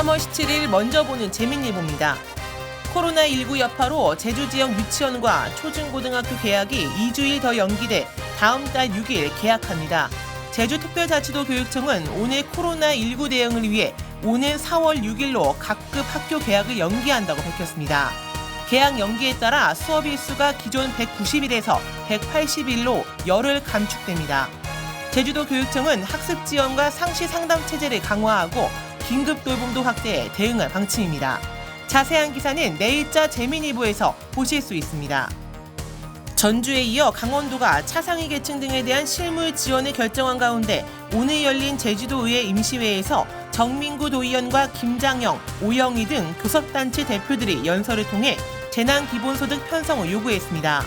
3월 17일 먼저 보는 재민일보입니다. 코로나19 여파로 제주 지역 유치원과 초중고등학교 개학이 2주일 더 연기돼 다음 달 6일 개학합니다. 제주특별자치도 교육청은 오늘 코로나19 대응을 위해 오는 4월 6일로 각급 학교 개학을 연기한다고 밝혔습니다. 개학 연기에 따라 수업 일수가 기존 190일에서 180일로 열흘 감축됩니다. 제주도 교육청은 학습 지원과 상시 상담 체제를 강화하고 긴급 돌봄도 확대해 대응할 방침입니다. 자세한 기사는 내일자 재민일보에서 보실 수 있습니다. 전주에 이어 강원도가 차상위 계층 등에 대한 실물 지원을 결정한 가운데 오늘 열린 제주도의회 임시회에서 정민구 도의원과 김장영, 오영희 등 교섭단체 대표들이 연설을 통해 재난 기본소득 편성을 요구했습니다.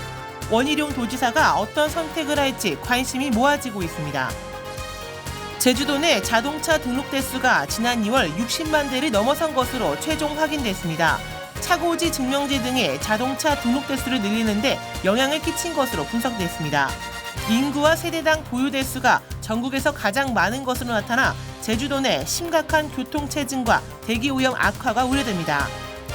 원희룡 도지사가 어떤 선택을 할지 관심이 모아지고 있습니다. 제주도 내 자동차 등록 대수가 지난 2월 60만 대를 넘어선 것으로 최종 확인됐습니다. 차고지 증명제 등의 자동차 등록 대수를 늘리는데 영향을 끼친 것으로 분석됐습니다. 인구와 세대당 보유 대수가 전국에서 가장 많은 것으로 나타나 제주도 내 심각한 교통 체증과 대기 오염 악화가 우려됩니다.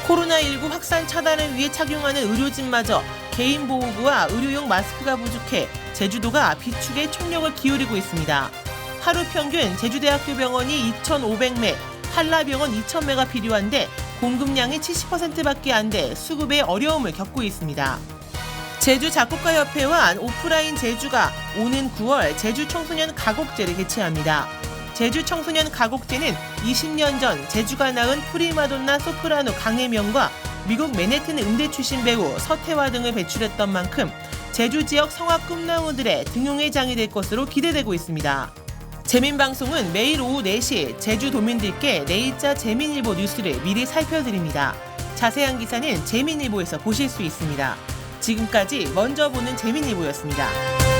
코로나19 확산 차단을 위해 착용하는 의료진마저 개인 보호구와 의료용 마스크가 부족해 제주도가 비축에 총력을 기울이고 있습니다. 하루 평균 제주대학교 병원이 2,500매, 한라병원 2,000매가 필요한데 공급량이 70%밖에 안 돼 수급에 어려움을 겪고 있습니다. 제주 작곡가협회와 오프라인 제주가 오는 9월 제주 청소년 가곡제를 개최합니다. 제주 청소년 가곡제는 20년 전 제주가 낳은 프리마돈나 소프라노 강혜명과 미국 맨해튼 음대 출신 배우 서태화 등을 배출했던 만큼 제주 지역 성악 꿈나무들의 등용의 장이 될 것으로 기대되고 있습니다. 재민방송은 매일 오후 4시 제주도민들께 내일자 재민일보 뉴스를 미리 살펴드립니다. 자세한 기사는 재민일보에서 보실 수 있습니다. 지금까지 먼저 보는 재민일보였습니다.